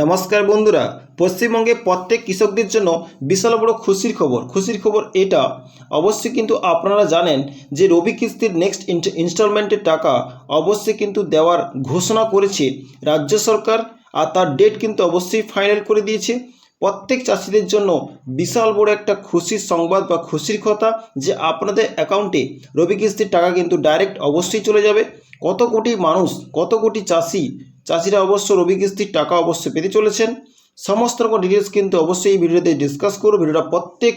নমস্কার বন্ধুরা, পশ্চিমবঙ্গে প্রত্যেক কৃষকদের জন্য বিশাল বড় খুশির খবর। খুশির খবর এটা, অবশ্যই কিন্তু আপনারা জানেন যে রবি কিস্তির নেক্সট ইনস্টলমেন্টের টাকা অবশ্যই কিন্তু দেওয়ার ঘোষণা করেছে রাজ্য সরকার আর তার ডেট কিন্তু অবশ্যই ফাইনাল করে দিয়েছে। প্রত্যেক চাষিদের জন্য বিশাল বড় একটা খুশির সংবাদ বা খুশির কথা যে আপনাদের অ্যাকাউন্টে রবি কিস্তির টাকা কিন্তু ডাইরেক্ট অবশ্যই চলে যাবে। কত কোটি মানুষ, কত কোটি চাষি চাষিরা অবশ্য রবি কিস্তির টাকা অবশ্যই পেতে চলেছেন। সমস্ত রকম ডিটেলস কিন্তু অবশ্যই এই ভিডিওতে ডিসকাস করব। ভিডিওটা প্রত্যেক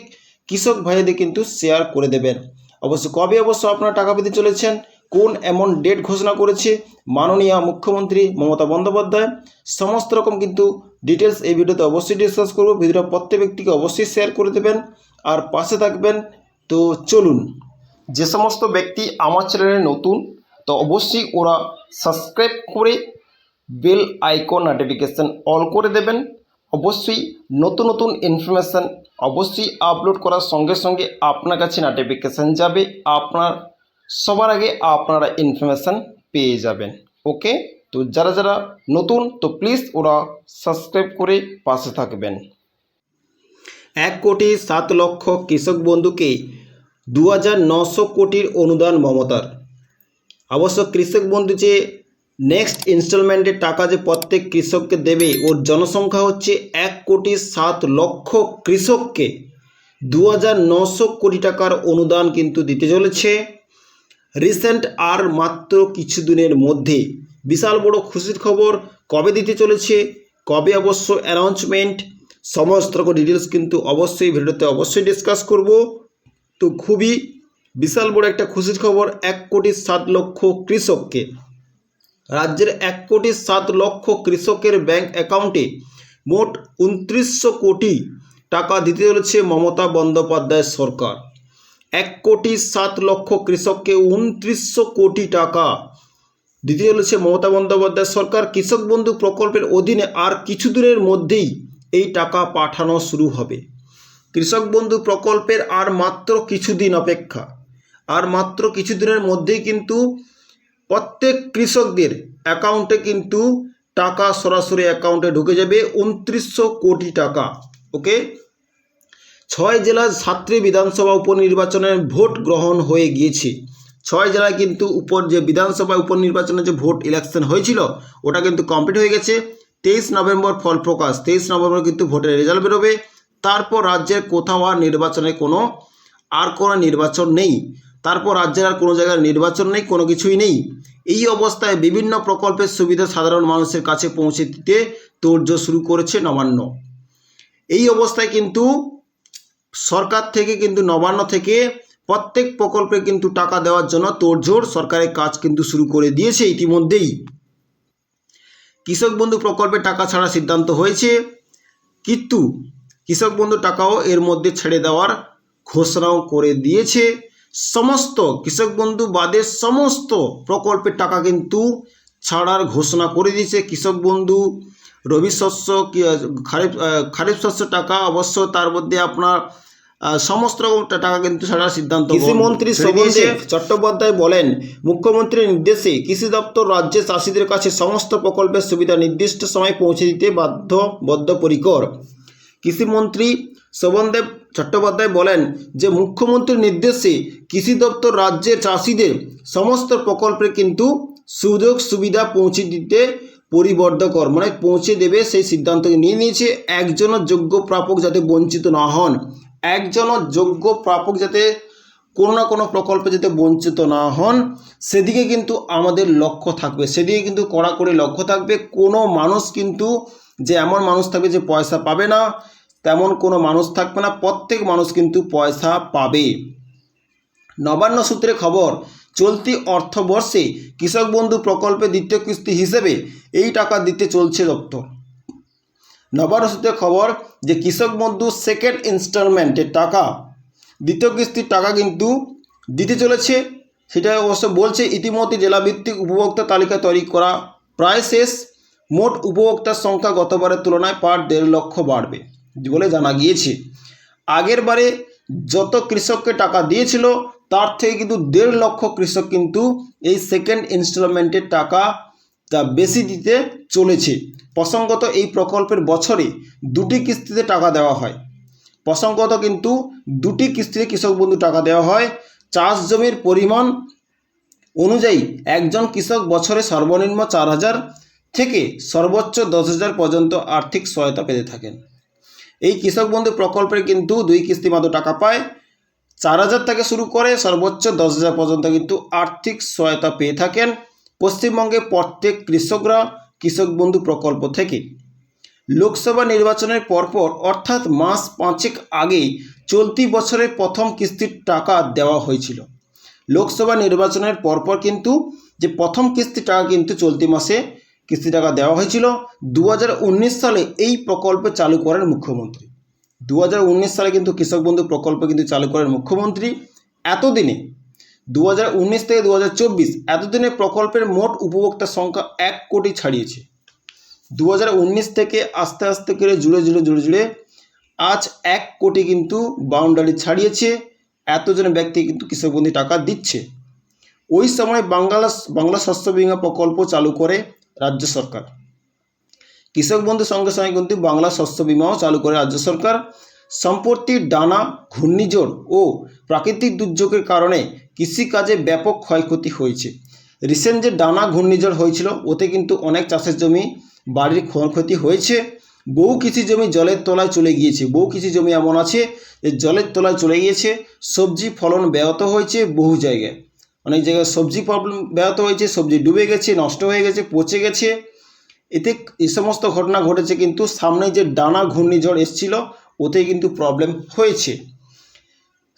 কৃষক ভাইদের কিন্তু শেয়ার করে দেবেন। অবশ্য কবে অবশ্য আপনারা টাকা পেতে চলেছেন, কোন এমন ডেট ঘোষণা করেছে, মাননীয় মুখ্যমন্ত্রী মমতা বন্দ্যোপাধ্যায়, সমস্ত রকম কিন্তু ডিটেলস এই ভিডিওতে অবশ্যই ডিসকাস করব। ভিডিওটা প্রত্যেক ব্যক্তিকে অবশ্যই শেয়ার করে দেবেন। আর পাশে থাকবেন, তো চলুন। যে সমস্ত ব্যক্তি আমার চ্যানেলে নতুন, তো অবশ্যই ওরা সাবস্ক্রাইব করে বেল আইকন নোটিফিকেশান অল করে দেবেন। অবশ্যই নতুন নতুন ইনফরমেশান অবশ্যই আপলোড করার সঙ্গে সঙ্গে আপনার কাছে নোটিফিকেশান যাবে। আপনার, সবার আগে আপনারা ইনফরমেশান পেয়ে যাবেন। ওকে? তো যারা যারা নতুন, তো প্লিজ ওরা সাবস্ক্রাইব করে পাশে থাকবেন। এক কোটি সাত লক্ষ কৃষক বন্ধুকে দু হাজার নশো কোটির অনুদান মমতার। অবশ্য কৃষক বন্ধু যে নেক্সট ইনস্টলমেন্টের টাকা যে প্রত্যেক কৃষককে দেবে, ওর জনসংখ্যা হচ্ছে এক কোটি সাত লক্ষ কৃষককে। দু কোটি টাকার অনুদান কিন্তু দিতে চলেছে। রিসেন্ট আর মাত্র কিছুদিনের মধ্যে। বিশাল বড় খুশির খবর কবে দিতে চলেছে, কবে অবশ্য অ্যানাউন্সমেন্ট সমস্ত রকম ডিটেলস কিন্তু অবশ্যই ভিডিওতে অবশ্যই ডিসকাস করব। তো খুবই বিশাল বড় একটা খুশির খবর, এক কোটি সাত লক্ষ কৃষককে। রাজ্যের এক কোটি সাত লক্ষ কৃষকের ব্যাংক অ্যাকাউন্টে মোট উনত্রিশশো কোটি টাকা দিতে চলেছে মমতা বন্দ্যোপাধ্যায় সরকার। এক কোটি সাত লক্ষ কৃষককে উনত্রিশশো কোটি টাকা দিতে চলেছে মমতা বন্দ্যোপাধ্যায় সরকার। কৃষক বন্ধু প্রকল্পের অধীনে আর কিছুদিনের মধ্যেই এই টাকা পাঠানো শুরু হবে। কৃষক বন্ধু প্রকল্পের আর মাত্র কিছুদিন অপেক্ষা। আর মাত্র কিছুদিনের মধ্যেই কিন্তু প্রত্যেক কৃষকদের অ্যাকাউন্টে কিন্তু টাকা সরাসরি অ্যাকাউন্টে ঢুকে যাবে উনত্রিশশো কোটি টাকা, ওকে? ছয় জেলার ছাত্রী বিধানসভা উপনির্বাচনের ভোট গ্রহণ হয়ে গিয়েছে। ছয় জেলায় কিন্তু উপর যে বিধানসভা উপনির্বাচনের যে ভোট ইলেকশন হয়েছিল, ওটা কিন্তু কমপ্লিট হয়ে গেছে। তেইশ নভেম্বর ফল প্রকাশ, তেইশ নভেম্বর কিন্তু ভোটের রেজাল্ট বেরোবে। তারপর রাজ্যের কোথাও আর নির্বাচনে কোনো, আর কোনো নির্বাচন নেই। তারপর রাজ্যের আর কোনো জায়গায় নির্বাচন নেই, কোনো কিছুই নেই। এই অবস্থায় বিভিন্ন প্রকল্পের সুবিধা সাধারণ মানুষের কাছে পৌঁছে দিতে তোড়জোড় শুরু করেছে নবান্ন। এই অবস্থায় কিন্তু সরকার থেকে কিন্তু নবান্ন থেকে প্রত্যেক প্রকল্পে কিন্তু টাকা দেওয়ার জন্য তোড়জোড় সরকারের কাজ কিন্তু শুরু করে দিয়েছে ইতিমধ্যেই। কৃষক বন্ধু প্রকল্পে টাকা ছাড়া সিদ্ধান্ত হয়েছে। কিন্তু কৃষক বন্ধু টাকাও এর মধ্যে ছেড়ে দেওয়ার ঘোষণাও করে দিয়েছে। সমস্ত কৃষক বন্ধু বাদে সমস্ত প্রকল্পের টাকা কিন্তু ছাড়ার ঘোষণা করে দিয়েছে কৃষক বন্ধু। রবি শস্য খারিফ খারিফ শস্য টাকা অবশ্য তার মধ্যে আপনার সমস্ত রকমটা টাকা কিন্তু ছাড়ার সিদ্ধান্ত কৃষিমন্ত্রী শোভনদেব চট্টোপাধ্যায় বলেন মুখ্যমন্ত্রীর নির্দেশে কৃষি দপ্তর রাজ্যের চাষিদের কাছে সমস্ত প্রকল্পের সুবিধা নির্দিষ্ট সময়ে পৌঁছে দিতে বাধ্য বদ্ধপরিকর কৃষিমন্ত্রী শোভনদেব চট্টোপাধ্যায় বলেন যে, মুখ্যমন্ত্রীর নির্দেশে কৃষি দপ্তর রাজ্যের চাষিদের সমস্ত প্রকল্পে কিন্তু সুযোগ সুবিধা পৌঁছে দিতে পরিবর্ধকর মানে পৌঁছে দেবে সেই সিদ্ধান্ত নিয়ে নিয়েছে। একজনও যোগ্য প্রাপক যাতে বঞ্চিত না হন, একজনও যোগ্য প্রাপক যাতে কোনো না কোনো প্রকল্পে যাতে বঞ্চিত না হন, সেদিকে কিন্তু আমাদের লক্ষ্য থাকবে। সেদিকে কিন্তু কড়াকড়ি লক্ষ্য থাকবে। কোনো মানুষ কিন্তু যে, এমন মানুষ থাকবে যে, পয়সা পাবে না। তেমন কোনো মানুষ থাকবে না, প্রত্যেক মানুষ কিন্তু পয়সা পাবে। নবান্ন সূত্রে খবর, চলতি অর্থবর্ষে কৃষক বন্ধু প্রকল্পে দ্বিতীয় কিস্তি হিসেবে এই টাকা দিতে চলছে দপ্তর নবান্ন সূত্রে খবর যে কৃষক বন্ধু সেকেন্ড ইনস্টলমেন্টের টাকা, দ্বিতীয় কিস্তির টাকা কিন্তু দিতে চলেছে। সেটা অবশ্য বলছে ইতিমধ্যে জেলাভিত্তিক উপভোক্তা তালিকা তৈরি করা প্রায় শেষ। মোট উপভোক্তার সংখ্যা গতবারের তুলনায় পার দেড় লক্ষ বাড়বে। বলে জানা গিয়েছে। আগের বারে যত কৃষককে টাকা দিয়েছিল, তার থেকে কিন্তু দেড় লক্ষ কৃষক কিন্তু এই সেকেন্ড ইনস্টলমেন্টের টাকা তা বেশি দিতে চলেছে। প্রসঙ্গত এই প্রকল্পের বছরে দুটি কিস্তিতে টাকা দেওয়া হয়। প্রসঙ্গত কিন্তু দুটি কিস্তিতে কৃষক বন্ধু টাকা দেওয়া হয়। চাষ জমির পরিমাণ অনুযায়ী একজন কৃষক বছরে সর্বনিম্ন চার হাজার থেকে সর্বোচ্চ দশ হাজার পর্যন্ত আর্থিক সহায়তা পেতে থাকেন। এই কৃষক বন্ধু প্রকল্পে কিন্তু দুই কিস্তি মাত্র টাকা পায়। চার হাজার থেকে শুরু করে সর্বোচ্চ দশ হাজার পর্যন্ত কিন্তু আর্থিক সহায়তা পেয়ে থাকেন পশ্চিমবঙ্গে প্রত্যেক কৃষকরা, কৃষক বন্ধু প্রকল্প থেকে। লোকসভা নির্বাচনের পরপর, অর্থাৎ মাস পাঁচেক আগেই চলতি বছরের প্রথম কিস্তির টাকা দেওয়া হয়েছিল। লোকসভা নির্বাচনের পরপর কিন্তু যে প্রথম কিস্তি টাকা কিন্তু চলতি মাসে কিস্তি টাকা দেওয়া হয়েছিল। দু হাজার উনিশ সালে এই প্রকল্প চালু করেন মুখ্যমন্ত্রী। দু হাজার উনিশ সালে কিন্তু কৃষক বন্ধু প্রকল্প কিন্তু চালু করেন মুখ্যমন্ত্রী। এতদিনে দু হাজার উনিশ থেকে দু হাজার চব্বিশ, এতদিনে প্রকল্পের মোট উপভোক্তার সংখ্যা এক কোটি ছাড়িয়েছে। দু হাজার উনিশ থেকে আস্তে আস্তে করে জুড়ে জুড়ে জুড়ে জুড়ে আজ এক কোটি কিন্তু বাউন্ডারি ছাড়িয়েছে। এতজন ব্যক্তি কিন্তু কৃষক বন্ধু টাকা দিচ্ছে। ওই সময় বাংলা বাংলা শস্য বিমা প্রকল্প চালু করে রাজ্য সরকার। কৃষক বন্ধুর সঙ্গে সঙ্গে কিন্তু বাংলা শস্য বিমাও চালু করে রাজ্য সরকার। সম্প্রতি ডানা, ঘূর্ণিঝড় ও প্রাকৃতিক দুর্যোগের কারণে কৃষিকাজে ব্যাপক ক্ষয়ক্ষতি হয়েছে। রিসেন্ট যে ডানা, ঘূর্ণিঝড় হয়েছিল, ওতে কিন্তু অনেক চাষের জমি বাড়ির ক্ষয়ক্ষতি হয়েছে। বহু কৃষি জমি জলের তলায় চলে গিয়েছে। বহু কৃষি জমি এমন আছে যে জলের তলায় চলে গিয়েছে, সবজি ফলন ব্যাহত হয়েছে বহু জায়গায়। অনেক জায়গায় সবজি প্রবলেম ব্যাহত হয়েছে, সবজি ডুবে গেছে, নষ্ট হয়ে গেছে, পচে গেছে। এতে এই সমস্ত ঘটনা ঘটেছে কিন্তু সামনে যে ডানা ঘূর্ণিঝড় এসছিল, ওতে কিন্তু প্রবলেম হয়েছে।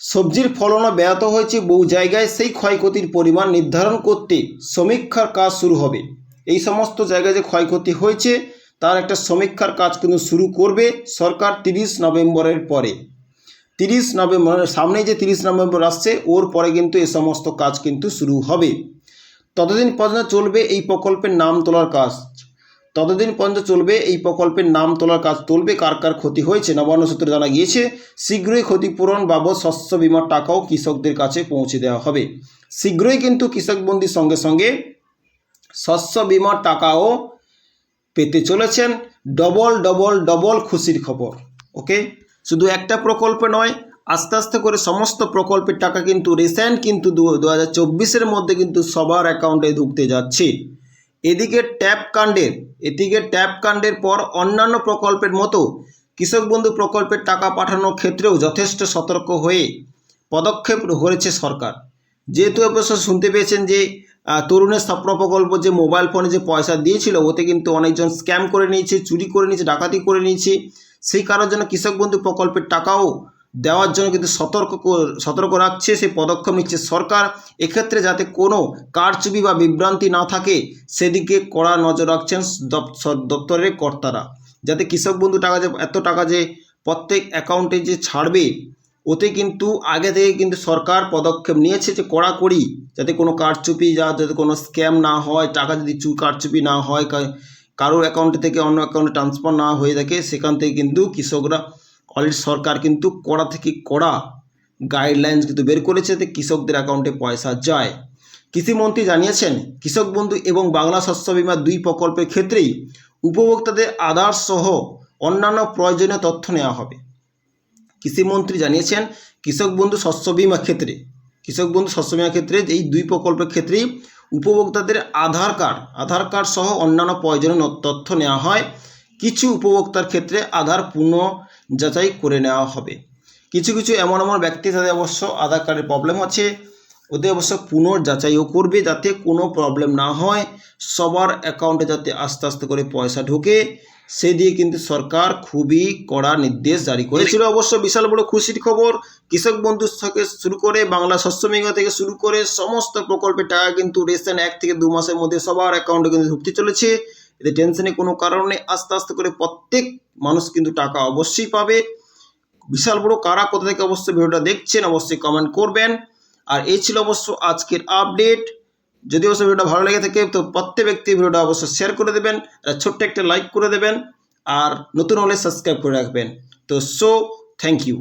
সবজির ফলনও ব্যাহত হয়েছে বহু জায়গায়, সেই ক্ষয়ক্ষতির পরিমাণ নির্ধারণ করতে সমীক্ষার কাজ শুরু হবে। এই সমস্ত জায়গায় যে ক্ষয়ক্ষতি হয়েছে, তার একটা সমীক্ষার কাজ কিন্তু শুরু করবে সরকার তিরিশ নভেম্বরের পরে। তিরিশ নভেম্বর সামনে যে তিরিশ নভেম্বর আসছে, ওর পরে কিন্তু এ সমস্ত কাজ কিন্তু শুরু হবে। ততদিন পর্যন্ত চলবে এই প্রকল্পের নাম তোলার কাজ। ততদিন পর্যন্ত চলবে এই প্রকল্পের নাম তোলার কাজ। চলবে, কার কার ক্ষতি হয়েছে, নবান্ন সূত্রে জানা গিয়েছে, শীঘ্রই ক্ষতিপূরণ বাবদ শস্য বিমার টাকাও কৃষকদের কাছে পৌঁছে দেওয়া হবে। শীঘ্রই কিন্তু কৃষক বন্দির সঙ্গে সঙ্গে শস্য বিমার টাকাও পেতে চলেছেন। ডবল ডবল ডবল খুশির খবর, ওকে? শুধু একটা প্রকল্প নয়, আস্তে আস্তে করে সমস্ত প্রকল্পের টাকা কিন্তু রিসেন্ট কিন্তু দু হাজার চব্বিশের মধ্যে কিন্তু সবার অ্যাকাউন্টে ঢুকতে যাচ্ছে। এদিকে ট্যাপ কাণ্ডের, এদিকে ট্যাপ কাণ্ডের পর অন্যান্য প্রকল্পের মতো কৃষক বন্ধু প্রকল্পের টাকা পাঠানোর ক্ষেত্রেও যথেষ্ট সতর্ক হয়ে পদক্ষেপ করেছে সরকার। যেহেতু অবশ্য শুনতে পেয়েছেন যে তরুণের স্বপ্ন প্রকল্প যে মোবাইল ফোনে যে পয়সা দিয়েছিল, ওতে কিন্তু অনেকজন স্ক্যাম করে নিয়েছে, চুরি করে নিয়েছে, ডাকাতি করে নিয়েছে। সেই কারণের জন্য কৃষক বন্ধু প্রকল্পের টাকাও দেওয়ার জন্য কিন্তু সতর্ক সতর্ক রাখছে, সেই পদক্ষেপ নিচ্ছে সরকার। এক্ষেত্রে যাতে কোনো কারচুপি বা বিভ্রান্তি না থাকে, সেদিকে কড়া নজর রাখছেন দপ- দপ্তরের কর্তারা। যাতে কৃষক বন্ধু টাকা যে, এত টাকা যে প্রত্যেক অ্যাকাউন্টে যে ছাড়বে, ওতে কিন্তু আগে থেকে কিন্তু সরকার পদক্ষেপ নিয়েছে যে কড়াকড়ি, যাতে কোনো কারচুপি যা, যাতে কোনো স্ক্যাম না হয়, টাকা যদি চু কারচুপি না হয় কারোর অ্যাকাউন্টে থেকে অন্য অ্যাকাউন্টে ট্রান্সফার না হয়ে থাকে, সেখান থেকে কিন্তু কৃষকরা অলরেডি সরকার কিন্তু কড়া থেকে কড়া গাইডলাইন্স কিন্তু বের করেছে যে কৃষকদের অ্যাকাউন্টে পয়সা যায়। কৃষিমন্ত্রী জানিয়েছেন, কৃষক বন্ধু এবং বাংলা শস্য বিমা দুই প্রকল্পের ক্ষেত্রেই উপভোক্তাদের আধার সহ অন্যান্য প্রয়োজনীয় তথ্য নেওয়া হবে। কৃষিমন্ত্রী জানিয়েছেন, কৃষক বন্ধু শস্য বিমা ক্ষেত্রে, কৃষক বন্ধু শস্য বিমা ক্ষেত্রে এই দুই প্রকল্পের ক্ষেত্রেই উপভোক্তাদের আধার কার্ড আধার কার্ড সহ অন্যান্য প্রয়োজনীয় তথ্য নেওয়া হয়। কিছু উপভোক্তার ক্ষেত্রে আধার পুনঃ যাচাই করে নেওয়া হবে। কিছু কিছু এমন এমন ব্যক্তি তাদের অবশ্য আধার কার্ডের প্রবলেম আছে। ওদের অবশ্য পুনর্যাচাইও করবে যাতে কোনো প্রবলেম না হয়। সবার অ্যাকাউন্টে যাতে আস্তে আস্তে করে পয়সা ঢোকে। সেই দিয়ে কিন্তু সরকার খুবই কড়া নির্দেশ জারি করেছিল। অবশ্য বিশাল বড় খুশির খবর কৃষক বন্ধু থেকে শুরু করে বাংলা শস্য মেঘা থেকে শুরু করে সমস্ত প্রকল্পের টাকা কিন্তু রেশন এক থেকে দু মাসের মধ্যে সবার অ্যাকাউন্টে কিন্তু ঢুকতে চলেছে। এতে টেনশনে কোনো কারণে আস্তে আস্তে করে প্রত্যেক মানুষ কিন্তু টাকা অবশ্যই পাবে। বিশাল বড় কারা কোথা থেকে অবশ্যই ভিডিওটা দেখছেন অবশ্যই কমেন্ট করবেন। আর এই ছিল অবশ্য আজকের আপডেট যদি অবশ্য ভিডিওটা ভালো লেগে থাকে, তো প্রত্যেক ব্যক্তি ভিডিওটা অবশ্যই শেয়ার করে দেবেন ছোট্ট একটা লাইক করে দেবেন, আর নতুন হলে সাবস্ক্রাইব করে রাখবেন। তো সো থ্যাংক ইউ